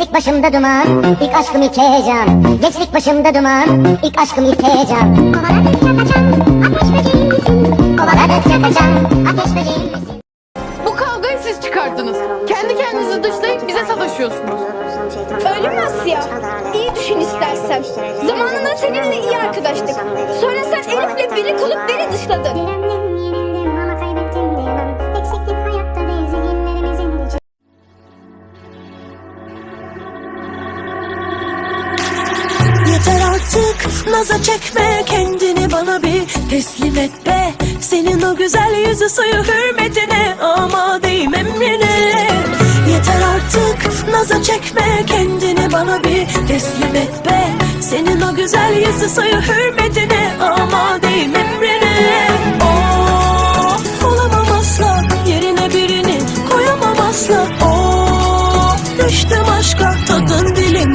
Gençlik başımda duman, ilk aşkım ilk heyecan. Gençlik başımda duman, ilk aşkım ilk heyecan. Kovaladıkça kaçan, ateş böceği misin? Kovaladıkça kaçan, ateş böceği misin? Bu kavgayı siz çıkardınız. Kendi kendinizi dışlayıp bize sataşıyorsunuz. Öyle mi Asya? İyi düşün istersen. Zamanında seninle iyi arkadaştık. Artık naza çekme kendini bana bir teslim et be. Senin o güzel yüzü suyu hürmetine amadeyim emrine Yeter artık naza çekme kendini bana bir teslim et be. Senin o güzel yüzü suyu hürmetine amadeyim emrine Of olamam asla yerine birini koyamam asla. Of düştüm aşka tadın dilimde